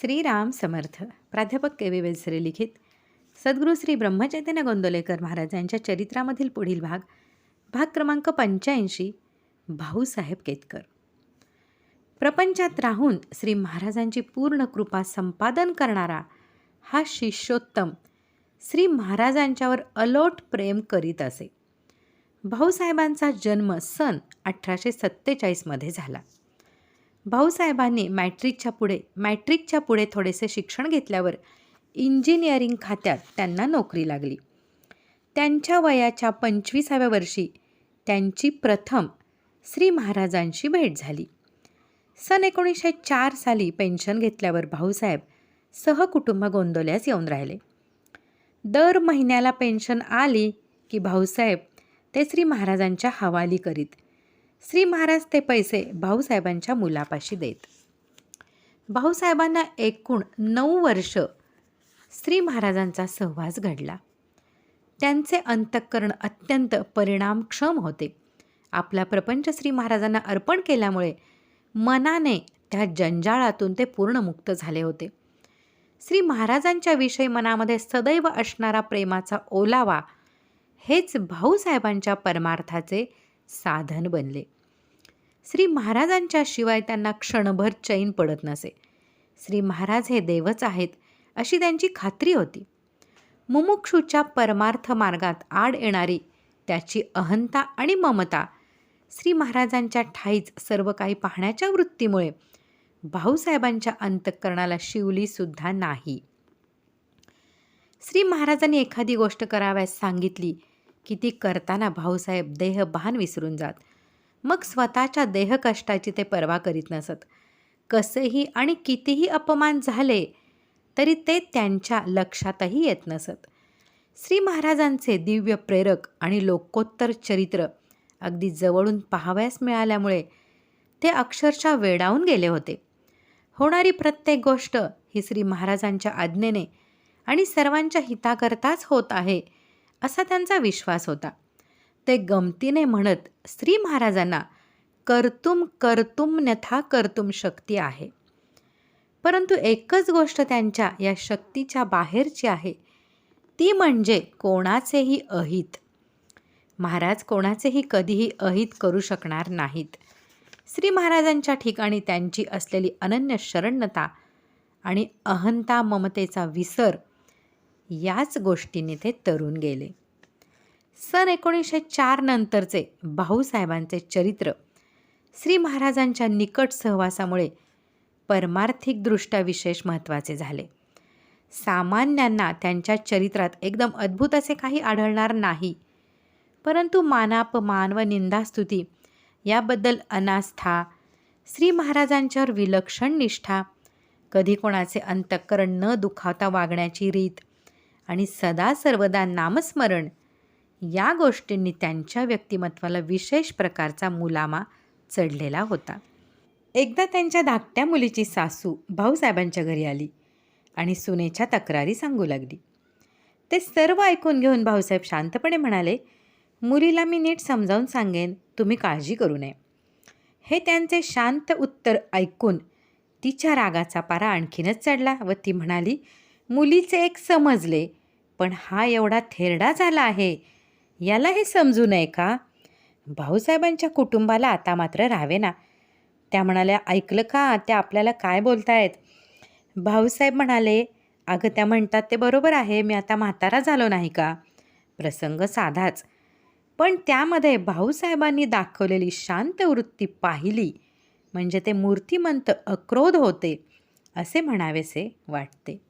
श्रीराम समर्थ. प्राध्यापक के वी वेलसरे लिखित. सद्गुरू श्री ब्रह्मचैतन्य गोंदोलेकर महाराज यांच्या चरित्रामधील पुढील भाग भाग क्रमांक पंच्याऐंशी भाऊसाहेब केतकर. प्रपंचात राहून श्री महाराजांची पूर्ण कृपा संपादन करणारा हा शिष्योत्तम श्री महाराजांच्यावर अलोट प्रेम करीत असे. भाऊसाहेबांचा जन्म सन अठराशे सत्तेचाळीसमध्ये झाला. भाऊसाहेबांनी मॅट्रिकच्या पुढे मॅट्रिकच्या पुढे थोडेसे शिक्षण घेतल्यावर इंजिनिअरिंग खात्यात त्यांना नोकरी लागली. त्यांच्या वयाच्या पंचवीसाव्या वर्षी त्यांची प्रथम श्री महाराजांशी भेट झाली. सन एकोणीसशे चार साली पेन्शन घेतल्यावर भाऊसाहेब सहकुटुंब गोंदवल्यास येऊन राहिले. दर महिन्याला पेन्शन आली की भाऊसाहेब ते श्री महाराजांच्या हवाली करीत श्री महाराज ते पैसे भाऊसाहेबांच्या मुलापाशी देत. भाऊसाहेबांना एकूण नऊ वर्ष श्री महाराजांचा सहवास घडला. त्यांचे अंतःकरण अत्यंत परिणामक्षम होते. आपला प्रपंच श्री महाराजांना अर्पण केल्यामुळे मनाने त्या जंजाळातून ते पूर्ण मुक्त झाले होते. श्री महाराजांच्या विषयी मनामध्ये सदैव असणारा प्रेमाचा ओलावा हेच भाऊसाहेबांच्या परमार्थाचे साधन बनले. श्री महाराजांच्या शिवाय त्यांना क्षणभर चैन पडत नसे. श्री महाराज हे देवच आहेत अशी त्यांची खात्री होती. मुमुक्षूच्या परमार्थ मार्गात आड येणारी त्याची अहंता आणि ममता श्री महाराजांच्या ठाईच सर्व काही पाहण्याच्या वृत्तीमुळे भाऊसाहेबांच्या अंतःकरणाला शिवलीसुद्धा नाही. श्री महाराजांनी एखादी गोष्ट कराव्यास सांगितली की ती करताना भाऊसाहेब देहभान विसरून जात. मग स्वतःच्या देहकष्टाची ते पर्वा करीत नसत. कसेही आणि कितीही अपमान झाले तरी ते त्यांच्या लक्षातही येत नसत. श्री महाराजांचे दिव्य प्रेरक आणि लोकोत्तर चरित्र अगदी जवळून पाहावयास मिळाल्यामुळे ते अक्षरशः वेडावून गेले होते. होणारी प्रत्येक गोष्ट ही श्री महाराजांच्या आज्ञेने आणि सर्वांच्या हिताकरताच होत आहे असा त्यांचा विश्वास होता. ते गमतीने म्हणत श्री महाराजांना कर्तुम कर्तुम न्यथा कर्तुम शक्ती आहे. परंतु एकच गोष्ट त्यांच्या या शक्तीच्या बाहेरची आहे. ती म्हणजे कोणाचेही अहित. महाराज कोणाचेही कधीही अहित करू शकणार नाहीत. श्री महाराजांच्या ठिकाणी त्यांची असलेली अनन्य शरण्यता आणि अहंता ममतेचा विसर याच गोष्टीने ते तरुण गेले. सन एकोणीसशे चार नंतरचे भाऊसाहेबांचे चरित्र श्री महाराजांच्या निकट सहवासामुळे परमार्थिकदृष्ट्या विशेष महत्त्वाचे झाले. सामान्यांना त्यांच्या चरित्रात एकदम अद्भुत असे काही आढळणार नाही परंतु मानापमान व निंदास्तुती याबद्दल अनास्था श्री महाराजांच्यावर विलक्षण निष्ठा कधी कोणाचे अंतःकरण न दुखावता वागण्याची रीत आणि सदा सर्वदा नामस्मरण. या गोष्टींनी त्यांच्या व्यक्तिमत्वाला विशेष प्रकारचा मुलामा चढलेला होता. एकदा त्यांच्या धाकट्या मुलीची सासू भाऊसाहेबांच्या घरी आली आणि सुनेच्या तक्रारी सांगू लागली. ते सर्व ऐकून घेऊन भाऊसाहेब शांतपणे म्हणाले मुलीला मी नीट समजावून सांगेन तुम्ही काळजी करू नये. हे त्यांचे शांत उत्तर ऐकून तिच्या रागाचा पारा आणखीनच चढला व ती म्हणाली मुलीचे एक समजले पण हा एवढा थेरडा झाला आहे. याला हे समजू नये का? भाऊसाहेबांच्या कुटुंबाला आता मात्र राहावे ना. त्या म्हणाल्या ऐकलं का? त्या आपल्याला काय बोलतायत? भाऊसाहेब म्हणाले अगं त्या म्हणतात ते बरोबर आहे. मी आता म्हातारा झालो नाही का? प्रसंग साधाच. पण त्यामध्ये भाऊसाहेबांनी दाखवलेली शांत वृत्ती पाहिली. म्हणजे ते मूर्तिमंत अक्रोध होते असे म्हणावेसे वाटते.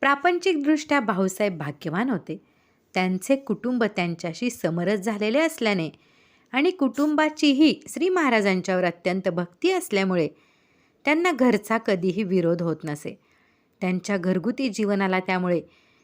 प्रापंचिकदृष्ट्या भाऊसाहेब भाग्यवान होते. त्यांचे कुटुंब त्यांच्याशी समरस झालेले असल्याने आणि कुटुंबाचीही श्री महाराजांच्यावर अत्यंत भक्ती असल्यामुळे त्यांना घरचा कधीही विरोध होत नसे. त्यांच्या घरगुती जीवनाला त्यामुळे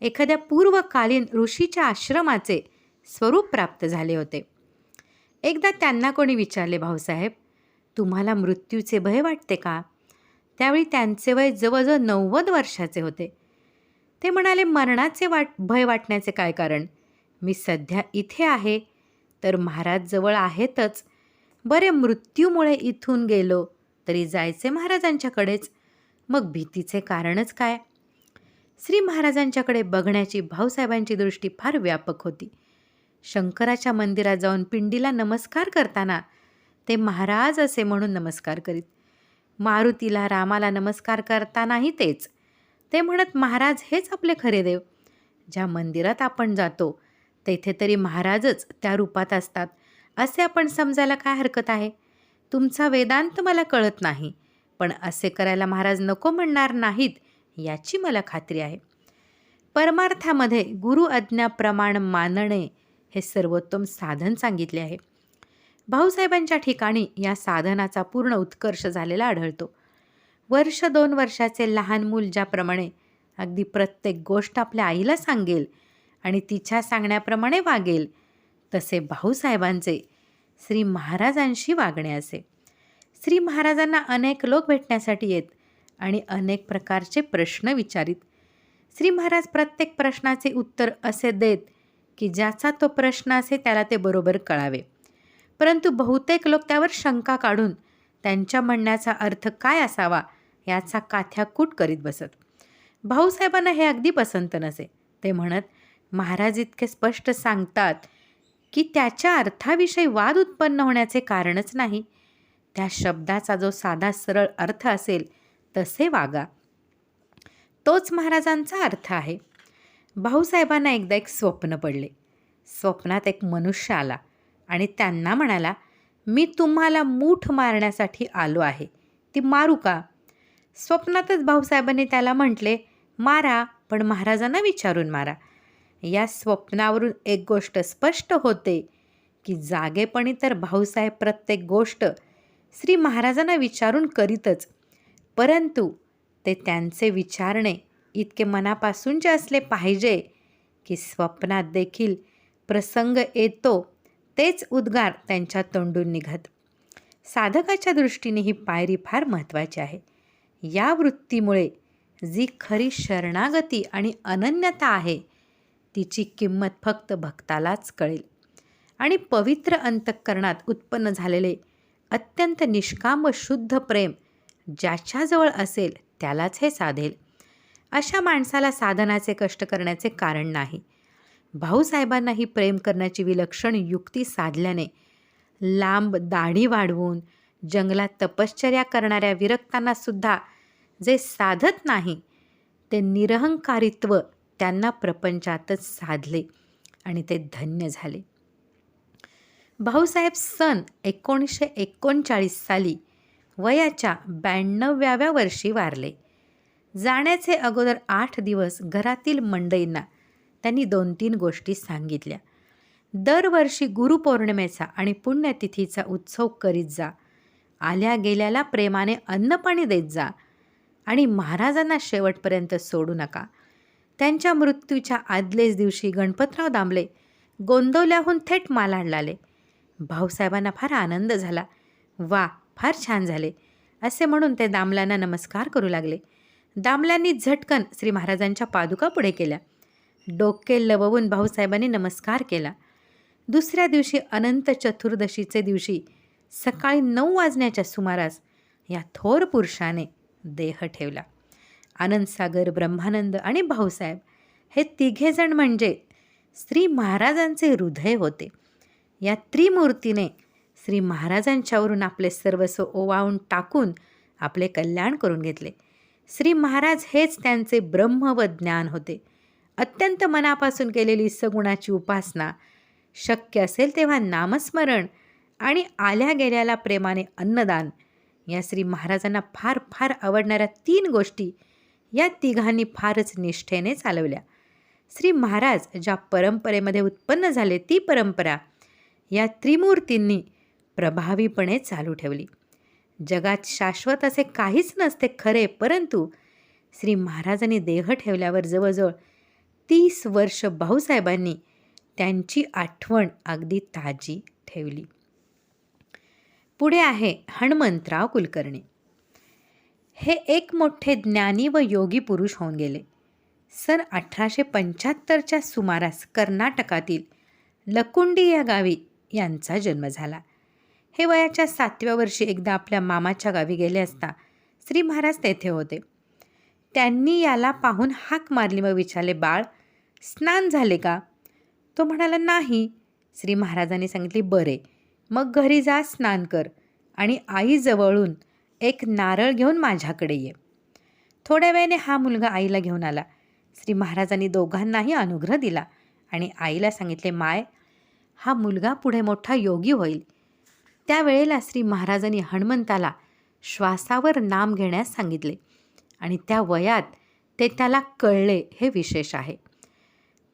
एखाद्या पूर्वकालीन ऋषीच्या आश्रमाचे स्वरूप प्राप्त झाले होते. एकदा त्यांना कोणी विचारले भाऊसाहेब तुम्हाला मृत्यूचे भय वाटते का? त्यावेळी त्यांचे वय जवळजवळ नव्वद वर्षाचे होते. ते म्हणाले मरणाचे वाट भय वाटण्याचे काय कारण? मी सध्या इथे आहे. तर महाराज जवळ आहेतच. बरे मृत्यूमुळे इथून गेलो तरी जायचे महाराजांच्याकडेच. मग भीतीचे कारणच काय? श्री महाराजांच्याकडे बघण्याची भाऊसाहेबांची दृष्टी फार व्यापक होती. शंकराच्या मंदिरात जाऊन पिंडीला नमस्कार करताना ते महाराज असे म्हणून नमस्कार करीत. मारुतीला रामाला नमस्कार करतानाही तेच. ते म्हणत महाराज हेच आपले खरे देव. ज्या मंदिरात आपण जातो तेथे तरी महाराजच त्या रूपात असतात. असे आपण समजायला काय हरकत आहे? तुमचा वेदांत मला कळत नाही पण असे करायला महाराज नको म्हणणार नाहीत याची मला खात्री आहे. परमार्थामध्ये गुरु आज्ञाप्रमाण मानणे हे सर्वोत्तम साधन सांगितले आहे. भाऊसाहेबांच्या ठिकाणी या साधनाचा पूर्ण उत्कर्ष झालेला आढळतो. वर्ष दोन वर्षाचे लहान मूल ज्याप्रमाणे अगदी प्रत्येक गोष्ट आपल्या आईला सांगेल आणि तिच्या सांगण्याप्रमाणे वागेल तसे भाऊसाहेबांचे श्री महाराजांशी वागणे असे. श्री महाराजांना अनेक लोक भेटण्यासाठी येत आणि अनेक प्रकारचे प्रश्न विचारित. श्री महाराज प्रत्येक प्रश्नाचे उत्तर असे देत की ज्याचा तो प्रश्न असे त्याला ते बरोबर कळावे. परंतु बहुतेक लोक त्यावर शंका काढून त्यांच्या म्हणण्याचा अर्थ काय असावा याचा काथ्याकूट करीत बसत. भाऊसाहेबांना हे अगदी पसंत नसे. ते म्हणत महाराज इतके स्पष्ट सांगतात की त्याच्या अर्थाविषयी वाद उत्पन्न होण्याचे कारणच नाही. त्या शब्दाचा जो साधा सरळ अर्थ असेल तसे वागा. तोच महाराजांचा अर्थ आहे. भाऊसाहेबांना एकदा एक स्वप्न पडले. स्वप्नात एक मनुष्य आला आणि त्यांना म्हणाला मी तुम्हाला मूठ मारण्यासाठी आलो आहे. ती मारू का? स्वप्नातच भाऊसाहेबांनी त्याला म्हटले मारा पण महाराजांना विचारून मारा. या स्वप्नावरून एक गोष्ट स्पष्ट होते की जागेपणी तर भाऊसाहेब प्रत्येक गोष्ट श्री महाराजांना विचारून करीतच परंतु ते त्यांचे विचारणे इतके मनापासूनचे असले पाहिजे की स्वप्नात देखील प्रसंग येतो तेच उद्गार त्यांच्या तोंडून निघत. साधकाच्या दृष्टीने ही पायरी फार महत्त्वाची आहे. या वृत्तीमुळे जी खरी शरणागती आणि अनन्यता आहे तिची किंमत फक्त भक्तालाच कळेल. आणि पवित्र अंतःकरणात उत्पन्न झालेले अत्यंत निष्काम व शुद्ध प्रेम ज्याच्याजवळ असेल त्यालाच हे साधेल. अशा माणसाला साधनाचे कष्ट करण्याचे कारण नाही. भाऊसाहेबांनाही प्रेम करण्याची विलक्षण युक्ती साधल्याने लांब दाढी वाढवून जंगलात तपश्चर्या करणाऱ्या विरक्तांनासुद्धा सुद्धा जे साधत नाही ते निरहंकारित्व त्यांना प्रपंचातच साधले आणि ते धन्य झाले. भाऊसाहेब सन एकोणीसशे एकोणचाळीस साली वयाच्या ब्याण्णव्याव्या वर्षी वारले. जाण्याचे अगोदर आठ दिवस घरातील मंडईंना त्यांनी दोन तीन गोष्टी सांगितल्या. दरवर्षी गुरुपौर्णिमेचा आणि पुण्यतिथीचा उत्सव करीत जा. आल्या गेल्याला प्रेमाने अन्नपाणी देत जा. आणि महाराजांना शेवटपर्यंत सोडू नका. त्यांच्या मृत्यूच्या आदलेच दिवशी गणपतराव दामले गोंदवल्याहून थेट मालाडला आले भाऊसाहेबांना फार आनंद झाला. वा फार छान झाले असे म्हणून ते दामल्यांना नमस्कार करू लागले. दामल्यांनी झटकन श्री महाराजांच्या पादुका पुढे केल्या. डोके लववून भाऊसाहेबांनी नमस्कार केला. दुसऱ्या दिवशी अनंत चतुर्दशीचे दिवशी सकाळी नऊ वाजण्याच्या सुमारास या थोर पुरुषाने देह ठेवला. आनंदसागर ब्रह्मानंद आणि भाऊसाहेब हे तिघेजण म्हणजे श्री महाराजांचे हृदय होते. या त्रिमूर्तीने श्री महाराजांच्यावरून आपले सर्वस्व ओवाळून टाकून आपले कल्याण करून घेतले. श्री महाराज हेच त्यांचे ब्रह्म व ज्ञान होते. अत्यंत मनापासून केलेली सगुणाची उपासना शक्य असेल तेव्हा नामस्मरण आणि आल्या गेल्याला प्रेमाने अन्नदान या श्री महाराजांना फार फार आवडणाऱ्या तीन गोष्टी या तिघांनी फारच निष्ठेने चालवल्या. श्री महाराज ज्या परंपरेमध्ये उत्पन्न झाले ती परंपरा या त्रिमूर्तींनी प्रभावीपणे चालू ठेवली. जगात शाश्वत असे काहीच नसते खरे परंतु श्री महाराजांनी देह ठेवल्यावर जवळजवळ तीस वर्ष भाऊसाहेबांनी त्यांची आठवण अगदी ताजी ठेवली. पुढे आहे हनुमंतराव कुलकर्णी. हे एक मोठे ज्ञानी व योगी पुरुष होऊन गेले. सन अठराशे पंच्याहत्तरच्या सुमारास कर्नाटकातील लकुंडी या गावी यांचा जन्म झाला. हे वयाच्या सातव्या वर्षी एकदा आपल्या मामाच्या गावी गेले असता श्री महाराज तेथे होते. त्यांनी याला पाहून हाक मारली व विचारले बाळ स्नान झाले का? तो म्हणाला नाही. श्री महाराजांनी सांगितले बरे. मग घरी जा स्नान कर आणि आईजवळून एक नारळ घेऊन माझ्याकडे ये. थोड्या वेळाने हा मुलगा आईला घेऊन आला. श्री महाराजांनी दोघांनाही अनुग्रह दिला आणि आईला सांगितले माय हा मुलगा पुढे मोठा योगी होईल त्यावेळेला श्री महाराजांनी हनुमंताला श्वासावर नाम घेण्यास सांगितले आणि त्या वयात ते त्याला कळले हे विशेष आहे.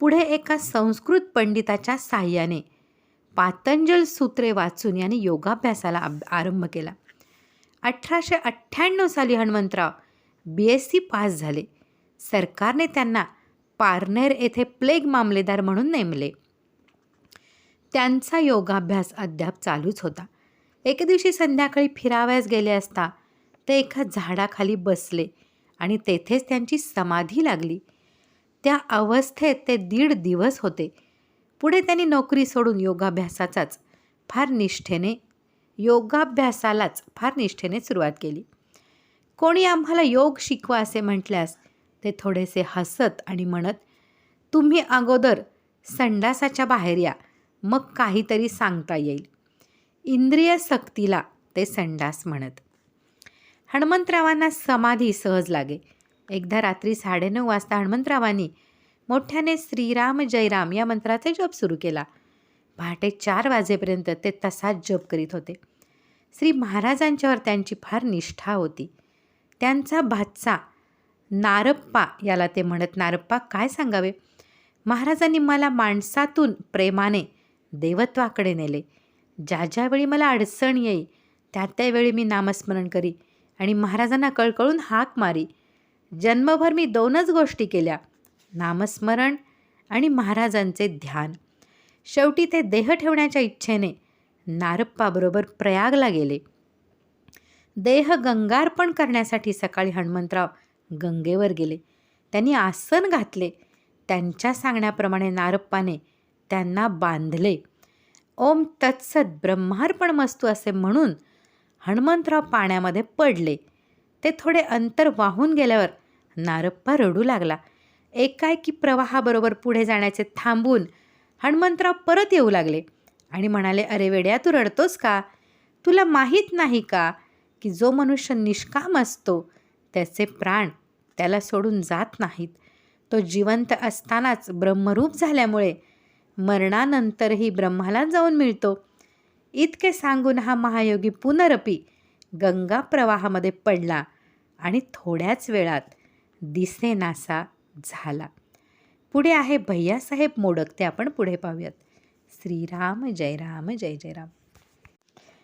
पुढे एका संस्कृत पंडिताच्या साह्याने पातंजल सूत्रे वाचून याने योगाभ्यासाला आरंभ केला. अठराशे अठ्ठ्याण्णव साली Hanumantrao B S C pass झाले. सरकारने त्यांना पारनेर येथे प्लेग मामलेदार म्हणून नेमले. त्यांचा योगाभ्यास अद्याप चालूच होता. एके दिवशी संध्याकाळी फिरावयास गेले असता ते एका झाडाखाली बसले आणि तेथेच त्यांची समाधी लागली. त्या अवस्थेत ते दीड दिवस होते. पुढे त्यांनी नोकरी सोडून योगाभ्यासाचाच फार निष्ठेने योगाभ्यासालाच फार निष्ठेने सुरुवात केली. कोणी आम्हाला योग शिकवा असे म्हटल्यास ते थोडेसे हसत आणि म्हणत तुम्ही अगोदर संडासाच्या बाहेर या मग काहीतरी सांगता येईल. इंद्रिय सक्तीला ते संडास म्हणत. हनुमंतरावांना समाधी सहज लागे. एकदा रात्री साडेनऊ वाजता हनुमंतरावांनी मोठ्याने श्रीराम जयराम या मंत्राचा जप सुरू केला. पहाटे चार वाजेपर्यंत ते तसाच जप करीत होते. श्री महाराजांच्यावर त्यांची फार निष्ठा होती. त्यांचा भातसा नारप्पा याला ते म्हणत नारप्पा काय सांगावे? महाराजांनी मला माणसातून प्रेमाने देवत्वाकडे नेले. ज्या ज्यावेळी मला अडचण येई त्या त्यावेळी मी नामस्मरण करी आणि महाराजांना कळकळून हाक मारी. जन्मभर मी दोनच गोष्टी केल्या. नामस्मरण आणि महाराजांचे ध्यान. शेवटी ते देह ठेवण्याच्या इच्छेने नारप्पाबरोबर प्रयागला गेले. देह गंगार्पण करण्यासाठी सकाळी हनुमंतराव गंगेवर गेले. त्यांनी आसन घातले. त्यांच्या सांगण्याप्रमाणे नारप्पाने त्यांना बांधले. ओम तत्सत ब्रह्मार्पण मस्तू असे म्हणून हनुमंतराव पाण्यामध्ये पडले. ते थोडे अंतर वाहून गेल्यावर नारप्पा रडू लागला. एकाएकी प्रवाहाबरोबर पुढे जाण्याचे थांबून हनुमंतराव परत येऊ लागले आणि म्हणाले अरे वेड्या तू रडतोस का? तुला माहीत नाही का की जो मनुष्य निष्काम असतो त्याचे प्राण त्याला सोडून जात नाहीत. तो जिवंत असतानाच ब्रह्मरूप झाल्यामुळे मरणानंतरही ब्रह्माला जाऊन मिळतो. इतके सांगून हा महायोगी पुनरपी गंगा प्रवाहामध्ये पडला आणि थोड्याच वेळात दिसेनासा झाला. पुढे आहे भैयासाहेब मोडक. ते आपण पुढे पाहूयात. श्रीराम जय राम जय जय राम